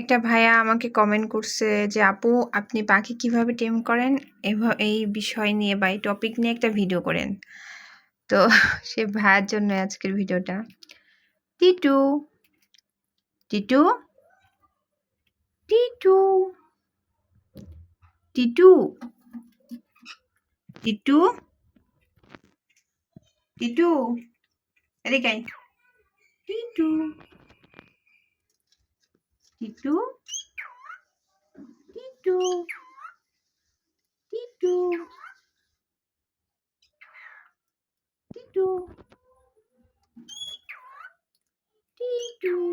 একটা ভাইয়া আমাকে কমেন্ট করছে যে, আপু, আপনি পাখি কীভাবে টেম করেন? এই বিষয় নিয়ে বা এই টপিক নিয়ে একটা ভিডিও করেন। তো সে ভাইয়ার জন্য আজকের ভিডিওটা টিটু। টিটু? টিটু? টিটু? টিটু? টিটু? এদিকে। Titu? Tidu. Tidu. Tidu. Tidu. Tidu.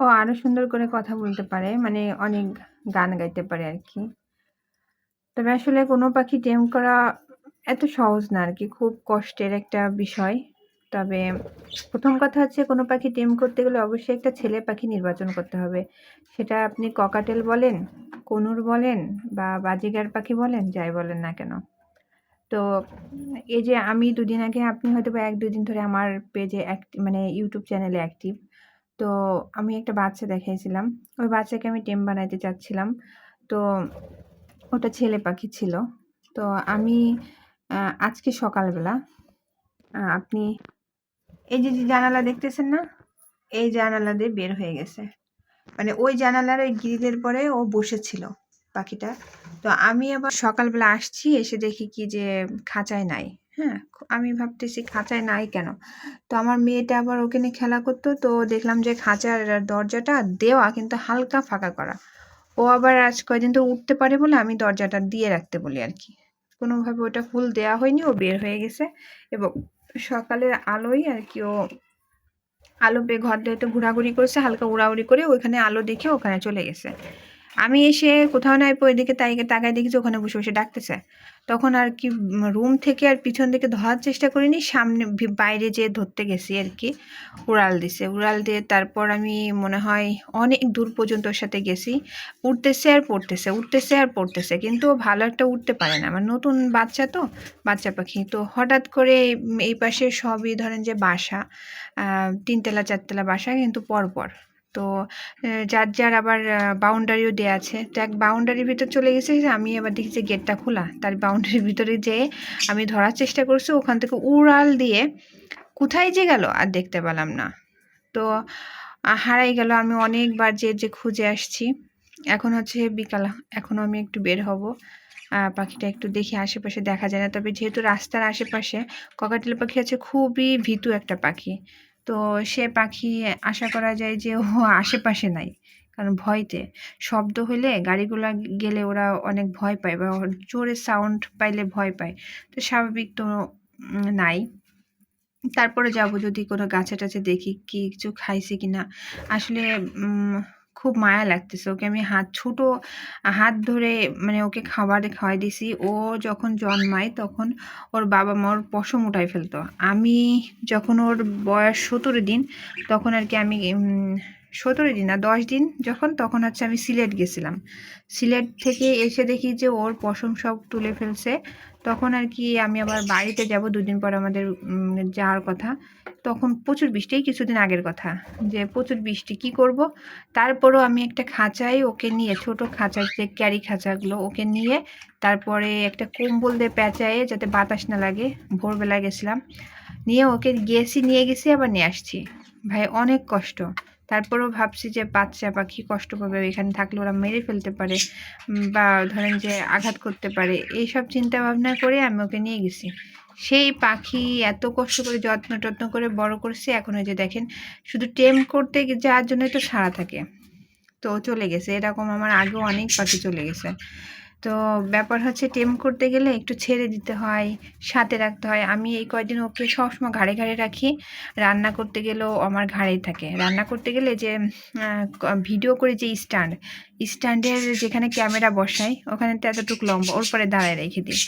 ও আরও সুন্দর করে কথা বলতে পারে মানে অনেক গান গাইতে পারে আর কি তবে আসলে কোনো পাখি টেম করা এত সহজ না আর কি খুব কষ্টের একটা বিষয়। তবে প্রথম কথা হচ্ছে কোনো পাখি টেম করতে গেলে অবশ্যই একটা ছেলে পাখি নির্বাচন করতে হবে। সেটা আপনি ককাটেল বলেন, কনুর বলেন বা বাজিগার পাখি বলেন, যাই বলেন না কেন। তো এই যে আমি দুদিন আগে, আপনি হয়তো বা এক দুদিন ধরে আমার পেজে মানে ইউটিউব চ্যানেলে অ্যাক্টিভ তো আমি একটা বাচ্চা দেখাইছিলাম। ওই বাচ্চাকে আমি টেম বানাইতে চাচ্ছিলাম। তো ওটা ছেলে পাখি ছিল। তো আমি আজকে সকালবেলা আপনি এই যে জানালা দেখতেছেন না, এই জানালা দিয়ে বের হয়ে গেছে। মানে ওই জানালার ওই গ্রিলের পরে ও বসেছিল পাখিটা। তো আমি আবার সকালবেলা আসছি, এসে দেখি কি যে খাঁচায় নাই। হ্যাঁ আমি ভাবতেছি খাঁচায় নাই কেন? তো আমার মেয়েটা আবার ওখানে খেলা করতো, তো দেখলাম যে খাঁচার দরজাটা দেওয়া কিন্তু হালকা ফাঁকা করা। ও আবার আজ কয়দিন তো উঠতে পারে বলে আমি দরজাটা দিয়ে রাখতে বলি আর কি। কোনোভাবে ওটা ফুল দেওয়া হয়নি, ও বের হয়ে গেছে এবং সকালের আলোয় আর কি, ও আলো পেয়ে ঘর দিয়ে তো ঘোরাঘুরি করেছে, হালকা উড়াউড়ি করে ওইখানে আলো দেখে ওখানে চলে গেছে। আমি এসে কোথাও নাই পর এদিকে তাইকে তাকায় যে ওখানে বসে বসে ডাকতেছে। তখন আর কি রুম থেকে আর পিছন দিকে ধরার চেষ্টা করিনি, সামনে বাইরে যেয়ে ধরতে গেছি আর কি, উড়াল দিছে। উড়াল দিয়ে তারপর আমি মনে হয় অনেক দূর পর্যন্ত ওর সাথে গেছি উঠতেছে আর পড়তেছে উঠতেছে আর পড়তেছে, কিন্তু ও ভালো একটা উঠতে পারে না। আমার নতুন বাচ্চা তো, বাচ্চা পাখি, তো হঠাৎ করে এই পাশে সবই ধরেন যে বাসা তিনতলা, চারতলা বাসা কিন্তু পরপর। তো যার যার আবার বাউন্ডারিও দেওয়া আছে। তো এক বাউন্ডারির ভিতর চলে গেছে, আমি আবার দেখি যে গেটটা খোলা। তার বাউন্ডারির ভিতরে যেয়ে আমি ধরার চেষ্টা করছি, ওখান থেকে উড়াল দিয়ে কোথায় যে গেল আর দেখতে পেলাম না। তো হারাই গেল। আমি অনেকবার যে যে খুঁজে আসছি। এখন হচ্ছে বিকাল, এখনও আমি একটু বের হব। পাখিটা একটু দেখি, আশেপাশে দেখা যায় না। তবে যেহেতু রাস্তার আশেপাশে ককাটেল পাখি আছে, খুবই ভীতু একটা পাখি। তো সে পাখি আশা করা যায় যে ও আশেপাশে নাই কারণ ভয়তে। শব্দ হলে গাড়িগুলো গেলে ওরা অনেক ভয় পায় বা জোরে সাউন্ড পাইলে ভয় পায়। তো স্বাভাবিক তো নাই। তারপরে যাব যদি কোনো গাছে টাছে দেখি কি কিছু খাইছে কিনা। আসলে উম, খুব মায়া লাগতেছে। ওকে আমি হাত, ছোট হাত ধরে মানে ওকে খাবার খাওয়াই দিছি। ও যখন জন্মায় তখন ওর বাবা মা ওর পশম উঠাই ফেলতো। আমি যখন ওর বয়স সতেরো দিন তখন আর কি আমি সতেরো দিন না, দশ দিন যখন, তখন হচ্ছে আমি সিলেট গেছিলাম। সিলেট থেকে এসে দেখি যে ওর পশম সব তুলে ফেলছে। তখন আর কি আমি আবার বাড়িতে যাব দুদিন পর আমাদের যাওয়ার কথা। তখন প্রচুর বৃষ্টি কিছুদিন আগের কথা। যে প্রচুর বৃষ্টি, কি করব? তারপরও আমি একটা খাঁচায় ওকে নিয়ে, ছোট খাঁচার যে ক্যারি খাঁচাগুলো ওকে নিয়ে, তারপরে একটা কম্বল দিয়ে প্যাঁচায়ে যাতে বাতাস না লাগে ভোরবেলা গেছিলাম। নিয়ে ওকে গেছি, নিয়ে গেছি, আবার নিয়ে আসছি। ভাই, অনেক কষ্ট। তারপরেও ভাবছি যে বাচ্চা পাখি কষ্ট পাবে, এখানে থাকলে ওরা মেরে ফেলতে পারে বা ধরেন যে আঘাত করতে পারে, এইসব চিন্তা ভাবনা করে আমি ওকে নিয়ে গেছি। সেই পাখি এত কষ্ট করে যত্ন টত্ন করে বড় করছে, এখন ওই যে দেখেন, শুধু টেম করতে যাওয়ার জন্যই তো সারা থাকে। তো চলে গেছে, এরকম আমার আগেও অনেক পাখি চলে গেছে। তো ব্যাপার হচ্ছে টেম করতে গেলে একটু ছেড়ে দিতে হয়, সাথে রাখতে হয়। আমি এই কয়দিন ওকে সবসময় ঘাড়ে ঘাড়ে রাখি। রান্না করতে গেলেও আমার ঘাড়েই থাকে। রান্না করতে গেলে যে ভিডিও করে যে স্ট্যান্ড স্ট্যান্ডের যেখানে ক্যামেরা বসাই, ওখানে তো এতটুকু লম্বা, ওর পরে দাঁড়ায় রেখে দিই।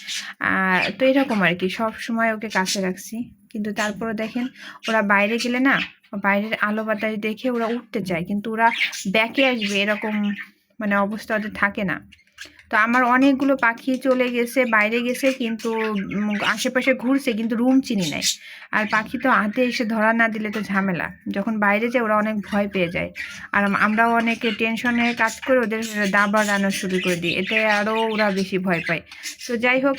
তো এরকম আর কি সব সময় ওকে কাছে রাখছি। কিন্তু তারপরে দেখেন, ওরা বাইরে গেলে না, বাইরের আলো বাতাস দেখে ওরা উঠতে চায়। কিন্তু ওরা ব্যাকে আসবে, এরকম মানে অবস্থা ওদের থাকে না। তো আমার অনেকগুলো পাখি চলে গেছে, বাইরে গেছে কিন্তু আশেপাশে ঘুরছে কিন্তু রুম চিনি নাই। আর পাখি তো হাতে এসে ধরা না দিলে তো ঝামেলা। যখন বাইরে যায় ওরা অনেক ভয় পেয়ে যায়। আর আমরাও অনেকে টেনশনে কাজ করে ওদের দাবার রান্না শুরু করে দিই। এতে আরও ওরা বেশি ভয় পায়। তো যাই হোক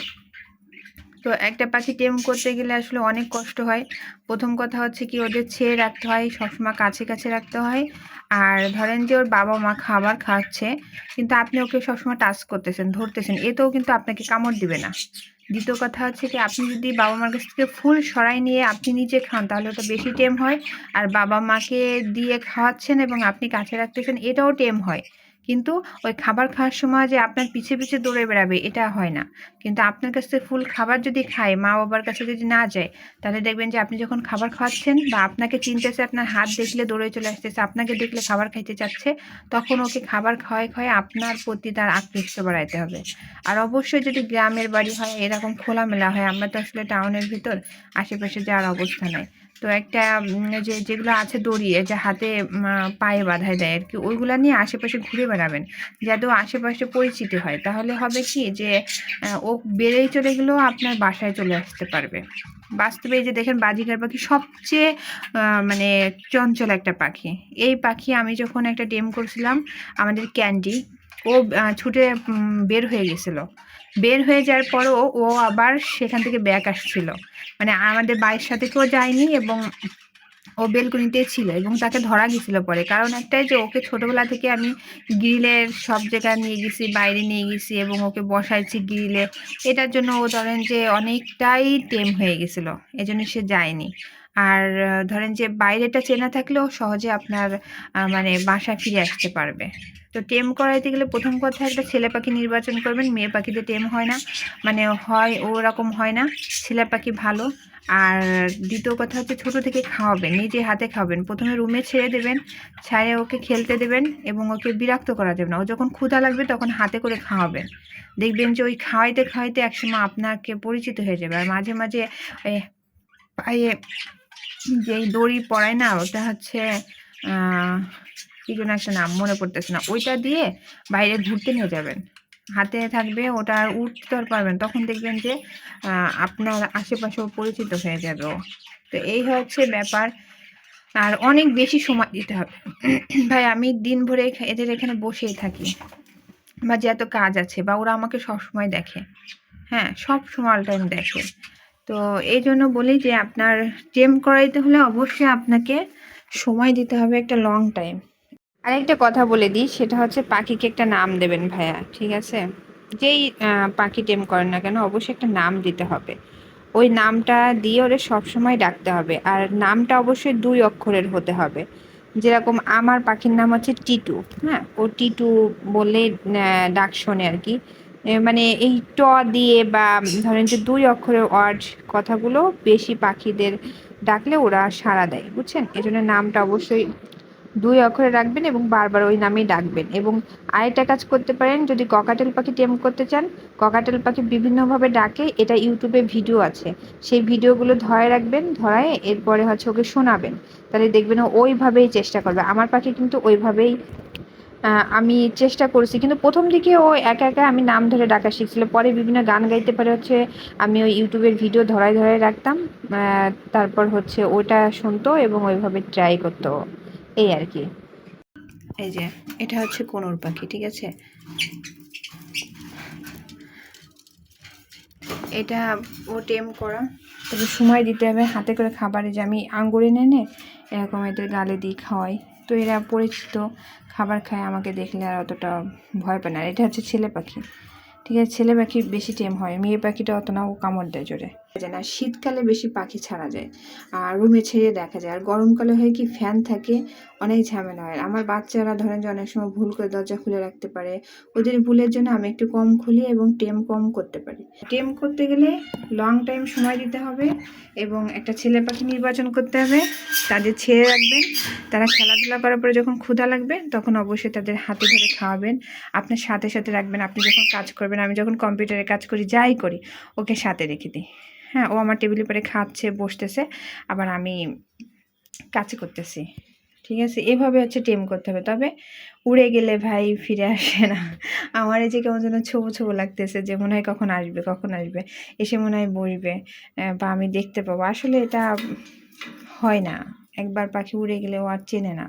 তো একটা পাখি টেম করতে গেলে আসলে অনেক কষ্ট হয়। প্রথম কথা হচ্ছে কি ওদের ছেড়ে রাখতে হয়, সবসময় কাছে কাছে রাখতে হয়। আর ধরেন যে ওর বাবা মা খাবার খাচ্ছে, কিন্তু আপনি ওকে সবসময় টাচ করতেছেন, ধরতেছেন, এতেও কিন্তু আপনাকে কামড় দিবে না। দ্বিতীয় কথা হচ্ছে কি, আপনি যদি বাবা মার কাছ থেকে ফুল সরাই নিয়ে আপনি নিজে খান, তাহলে ওটা বেশি টেম হয়। আর বাবা মাকে দিয়ে খাওয়াচ্ছেন এবং আপনি কাছে রাখতেছেন, এটাও টেম হয়। কিন্তু ওই খাবার খাওয়ার সময় যে আপনার পিছে পিছে দৌড়ে বেড়াবে, এটা হয় না। কিন্তু আপনার কাছে ফুল খাবার যদি খায়, মা বাবার কাছে যদি না যায়, তাহলে দেখবেন যে আপনি যখন খাবার খাওয়াচ্ছেন বা আপনাকে চিনতেছে, আপনার হাত দেখলে দৌড়ে চলে আসতেছে, আপনাকে দেখলে খাবার খাইতে চাচ্ছে, তখন ওকে খাবার খাওয়ায় খাওয়ায় আপনার প্রতি তার আকৃষ্ট বাড়াইতে হবে। আর অবশ্যই যদি গ্রামের বাড়ি হয়, এরকম খোলামেলা হয়, আমরা তো আসলে টাউনের ভিতর, আশেপাশে যাওয়ার অবস্থা নেই। তো একটা যে, যেগুলো আছে দড়ি এই যে হাতে পায়ে বাঁধায় দেয় আর কি ওইগুলো নিয়ে আশেপাশে ঘুরে বেড়াবেন। যাতে আশেপাশে পরিচিতি হয়। তাহলে হবে কি যে ও বেড়েই চলে গেলেও আপনার বাসায় চলে আসতে পারবে। বাস্তবে যে দেখেন বাজিকার পাখি সবচেয়ে মানে চঞ্চল একটা পাখি। এই পাখি আমি যখন একটা ডেম করছিলাম, আমাদের ক্যান্ডি, ও ছুটে বের হয়ে গেছিল। বের হয়ে যাওয়ার পরও ও আবার সেখান থেকে ব্যাক আসছিল। মানে আমাদের বাড়ির সাথে কেউ যায়নি এবং ও বেলকুনিতে ছিল এবং তাকে ধরা গেছিল পরে। কারণ একটাই যে ওকে ছোটবেলা থেকে আমি গ্রিলের সব জায়গায় নিয়ে গেছি, বাইরে নিয়ে গেছি এবং ওকে বসাইছি গ্রিলে। এটার জন্য ও ধরেন যে অনেকটাই টেম হয়ে গেছিল। এজন্য সে যায়নি। আর ধরেন যে বাইরেটা চেনা থাকলেও সহজে আপনার মানে বাসা ফিরে আসতে পারবে। তো টেম করাইতে গেলে প্রথম কথা একটা ছেলে পাখি নির্বাচন করবেন। মেয়ে পাখিতে টেম হয় না। মানে হয়, ওরকম হয় না। ছেলে পাখি ভালো। আর দ্বিতীয় কথা হচ্ছে ছোট থেকে খাওয়াবেন, নিজে হাতে খাওয়াবেন। প্রথমে রুমে ছেড়ে দেবেন ছাড়ে ওকে খেলতে দেবেন এবং ওকে বিরক্ত করা যাবে না ও যখন ক্ষুধা লাগবে তখন হাতে করে খাওয়াবেন। দেখবেন যে ওই খাওয়াইতে খাওয়াইতে একসময় আপনাকে পরিচিত হয়ে যাবে। আর মাঝে মাঝে পায়ে যেই দড়ি পড়ায় না, ওটা হচ্ছে কি যেন একটা নাম মনে পড়তেছে না। ওইটা দিয়ে বাইরে ঘুরতে নিয়ে যাবেন। হাতে থাকবে, ওটা আর উঠতে আর পারবেন তখন দেখবেন যে আপনার আশেপাশেও পরিচিত হয়ে যাবে তো এই হচ্ছে ব্যাপার। আর অনেক বেশি সময় দিতে হবে। ভাই, আমি দিন ভরে এদের এখানে বসেই থাকি। বা যে এত কাজ আছে, বা ওরা আমাকে সব সময় দেখে। হ্যাঁ সব সময় টাইম দেখে। তো এই জন্য বলি যে আপনার টেম করাইতে হলে অবশ্যই আপনাকে সময় দিতে হবে একটা লং টাইম আর একটা কথা বলে দিই সেটা হচ্ছে পাখিকে একটা নাম দেবেন ভাইয়া ঠিক আছে? যেই পাখি টেম করেন না কেন অবশ্যই একটা নাম দিতে হবে। ওই নামটা দিয়ে ওরে সবসময় ডাকতে হবে আর নামটা অবশ্যই দুই অক্ষরের হতে হবে। যেরকম আমার পাখির নাম হচ্ছে টিটু হ্যাঁ? ও টিটু আহ, ডাক শোনে আর কি। মানে এই ট দিয়ে বা ধরেন যে দুই অক্ষরের ওয়ার্ড কথাগুলো বেশি পাখিদের ডাকলে ওরা সাড়া দেয়, বুঝছেন? এজন্য নামটা অবশ্যই দুই অক্ষরে রাখবেন এবং বারবার ওই নামেই ডাকবেন। এবং আরেকটা কাজ করতে পারেন, যদি ককাটেল পাখি টেম করতে চান, ককাটেল পাখি বিভিন্নভাবে ডাকে, এটা ইউটিউবে ভিডিও আছে। সেই ভিডিওগুলো ধরে রাখবেন, ধরায় এরপরে হচ্ছে ওকে শোনাবেন। তাহলে দেখবেন ওইভাবেই চেষ্টা করবে। আমার পাখি কিন্তু ওইভাবেই আমি চেষ্টা করেছি, কিন্তু প্রথম দিকে ও একা একা আমি নাম ধরে ডাকা শিখছিল। পরে বিভিন্ন গান গাইতে পারে হচ্ছে, আমি ওই ইউটিউবের ভিডিও ধরায় ধরায় রাখতাম। তারপর হচ্ছে ওটা শুনতো এবং ওইভাবে ট্রাই করতো। এই আর কি। এই যে, এটা হচ্ছে কোনোর পাখি, ঠিক আছে? এটা ও টেম করা। তবে সময় দিতে হবে, হাতে করে খাবারে যে আমি আঙ্গুর এনে এরকম এদের গালে দিই খাওয়াই। তো এরা পরিচিত, খাবার খায়, আমাকে দেখলে আর অতটা ভয় পায় না। এটা হচ্ছে ছেলে পাখি, ঠিক আছে? ছেলে পাখি বেশি টেম হয়, মেয়ে পাখিটা অত না, ও কামড় দেয় জোরে। যায় না, শীতকালে বেশি পাখি ছাড়া যায়। আর রুমে ছেড়ে দেখা যায়। আর গরমকালে হয় কি ফ্যান থাকে, অনেক ঝামেলা হয়। আমার বাচ্চারা ধরেন যে অনেক সময় ভুল করে দরজা খুলে রাখতে পারে। ওদের ভুলের জন্য আমি একটু কম খুলি এবং টেম কম করতে পারি। টেম করতে গেলে লং টাইম সময় দিতে হবে এবং একটা ছেলে পাখি নির্বাচন করতে হবে। তাদের ছেড়ে রাখবেন। তারা খেলাধুলা করার পরে যখন ক্ষুধা লাগবে, তখন অবশ্যই তাদের হাতে ধরে খাওয়াবেন। আপনার সাথে সাথে রাখবেন। আপনি যখন কাজ করবেন, আমি যখন কম্পিউটারে কাজ করি, যাই করি, ওকে সাথে রেখে দিই। হ্যাঁ ও আমার টেবিলের পরে খাচ্ছে, বসতেছে, আবার আমি কাজ করতেছি, ঠিক আছে? এভাবে হচ্ছে টেম করতে হবে। তবে উড়ে গেলে ভাই ফিরে আসে না। আমার এই যে কেমন যেন ছোবো ছোবো লাগতেছে যে মনে হয় কখন আসবে কখন আসবে? এসে মনে হয় বসবে বা আমি দেখতে পাবো। আসলে এটা হয় না। একবার পাখি উড়ে গেলে ও আর চেনে না।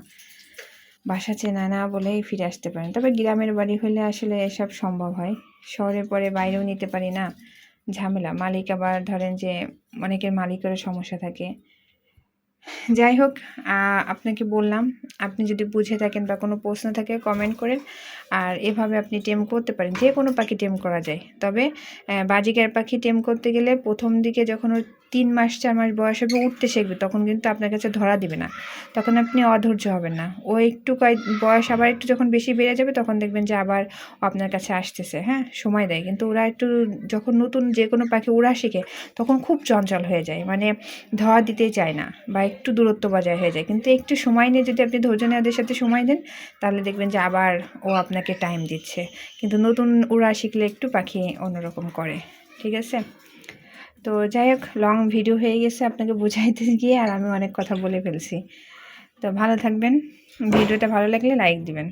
বাসা চেনা না বলেই ফিরে আসতে পারেন তবে গ্রামের বাড়ি হলে আসলে এসব সম্ভব হয়। শহরে পরে বাইরেও নিতে পারি না। ঝামেলা। মালিক আবার ধরেন যে অনেকের মালিকেরও সমস্যা থাকে। যাই হোক আপনাকে বললাম, আপনি যদি বুঝে থাকেন বা কোনো প্রশ্ন থাকে কমেন্ট করেন, আর এভাবে আপনি টেম করতে পারেন যে কোনো পাখি টেম করা যায়। তবে বাজিকার পাখি টেম করতে গেলে প্রথম দিকে যখন ওর তিন মাস, চার মাস বয়স হবে, উঠতে শিখবে, তখন কিন্তু আপনার কাছে ধরা দিবে না। তখন আপনি অধৈর্য হবেন না। ও একটু কয়েক, বয়স আবার একটু যখন বেশি বেড়ে যাবে, তখন দেখবেন যে আবার আপনার কাছে আসতেছে হ্যাঁ? সময় দেয়। কিন্তু ওরা একটু যখন নতুন যে কোনো পাখি ওরা শিখে, তখন খুব চঞ্চল হয়ে যায়। মানে ধোয়া দিতে চায় না বা একটু দূরত্ব বজায় হয়ে যায়। কিন্তু একটু সময় নিয়ে যদি আপনি ধৈর্য নিয়ে ওদের সাথে সময় দেন, তাহলে দেখবেন যে আবার ও আপনাকে টাইম দিচ্ছে। কিন্তু নতুন ওরা শিখলে একটু পাখি অন্যরকম করে। ঠিক আছে? তো যাই হোক লং ভিডিও হয়ে গেছে আপনাকে বোঝাইতে গিয়ে আর আমি অনেক কথা বলে ফেলছি। তো ভালো থাকবেন। ভিডিওটা ভালো লাগলে লাইক দিবেন।